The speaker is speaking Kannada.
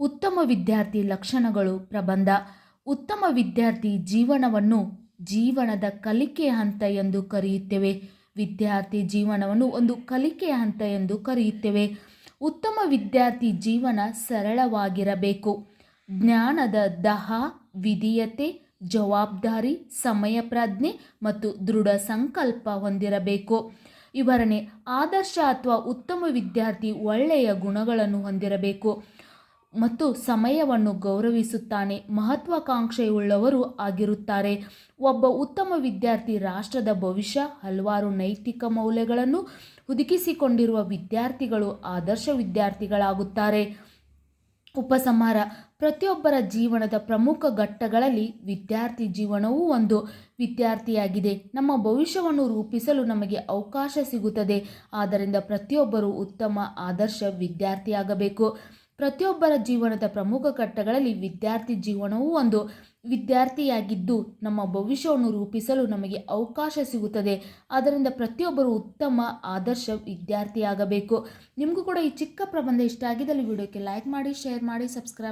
ಉತ್ತಮ ವಿದ್ಯಾರ್ಥಿ ಲಕ್ಷಣಗಳು ಪ್ರಬಂಧ. ಉತ್ತಮ ವಿದ್ಯಾರ್ಥಿ ಜೀವನವನ್ನು ಜೀವನದ ಕಲಿಕೆಯ ಹಂತ ಎಂದು ಕರೆಯುತ್ತೇವೆ. ವಿದ್ಯಾರ್ಥಿ ಜೀವನವನ್ನು ಒಂದು ಕಲಿಕೆಯ ಹಂತ ಎಂದು ಕರೆಯುತ್ತೇವೆ. ಉತ್ತಮ ವಿದ್ಯಾರ್ಥಿ ಜೀವನ ಸರಳವಾಗಿರಬೇಕು. ಜ್ಞಾನದ ದಹ, ವಿಧೀಯತೆ, ಜವಾಬ್ದಾರಿ, ಸಮಯ ಪ್ರಜ್ಞೆ ಮತ್ತು ದೃಢ ಸಂಕಲ್ಪ ಹೊಂದಿರಬೇಕು. ವಿವರಣೆ, ಆದರ್ಶ ಅಥವಾ ಉತ್ತಮ ವಿದ್ಯಾರ್ಥಿ ಒಳ್ಳೆಯ ಗುಣಗಳನ್ನು ಹೊಂದಿರಬೇಕು. ಮತ್ತು ಸಮಯವನ್ನು ಗೌರವಿಸುತ್ತಾನೆ. ಮಹತ್ವಾಕಾಂಕ್ಷೆಯುಳ್ಳವರು ಆಗಿರುತ್ತಾರೆ. ಒಬ್ಬ ಉತ್ತಮ ವಿದ್ಯಾರ್ಥಿ ರಾಷ್ಟ್ರದ ಭವಿಷ್ಯ, ಹಲವಾರು ನೈತಿಕ ಮೌಲ್ಯಗಳನ್ನು ಹುದುಗಿಸಿಕೊಂಡಿರುವ ವಿದ್ಯಾರ್ಥಿಗಳು ಆದರ್ಶ ವಿದ್ಯಾರ್ಥಿಗಳಾಗುತ್ತಾರೆ. ಉಪಸಂಹಾರ. ಪ್ರತಿಯೊಬ್ಬರ ಜೀವನದ ಪ್ರಮುಖ ಘಟ್ಟಗಳಲ್ಲಿ ವಿದ್ಯಾರ್ಥಿ ಜೀವನವೂ ಒಂದು ವಿದ್ಯಾರ್ಥಿಯಾಗಿದೆ. ನಮ್ಮ ಭವಿಷ್ಯವನ್ನು ರೂಪಿಸಲು ನಮಗೆ ಅವಕಾಶ ಸಿಗುತ್ತದೆ. ಆದ್ದರಿಂದ ಪ್ರತಿಯೊಬ್ಬರೂ ಉತ್ತಮ, ಆದರ್ಶ ವಿದ್ಯಾರ್ಥಿಯಾಗಬೇಕು. ಪ್ರತಿಯೊಬ್ಬರ ಜೀವನದ ಪ್ರಮುಖ ಘಟ್ಟಗಳಲ್ಲಿ ವಿದ್ಯಾರ್ಥಿ ಜೀವನವೂ ಒಂದು. ವಿದ್ಯಾರ್ಥಿಯಾಗಿದ್ದು ನಮ್ಮ ಭವಿಷ್ಯವನ್ನು ರೂಪಿಸಲು ನಮಗೆ ಅವಕಾಶ ಸಿಗುತ್ತದೆ. ಆದ್ದರಿಂದ ಪ್ರತಿಯೊಬ್ಬರು ಉತ್ತಮ, ಆದರ್ಶ ವಿದ್ಯಾರ್ಥಿಯಾಗಬೇಕು. ನಿಮಗೂ ಕೂಡ ಈ ಚಿಕ್ಕ ಪ್ರಬಂಧ ಇಷ್ಟ ಆಗಿದ್ದಲ್ಲಿ ವಿಡಿಯೋಕ್ಕೆ ಲೈಕ್ ಮಾಡಿ ಶೇರ್ ಮಾಡಿ ಸಬ್ಸ್ಕ್ರೈಬ್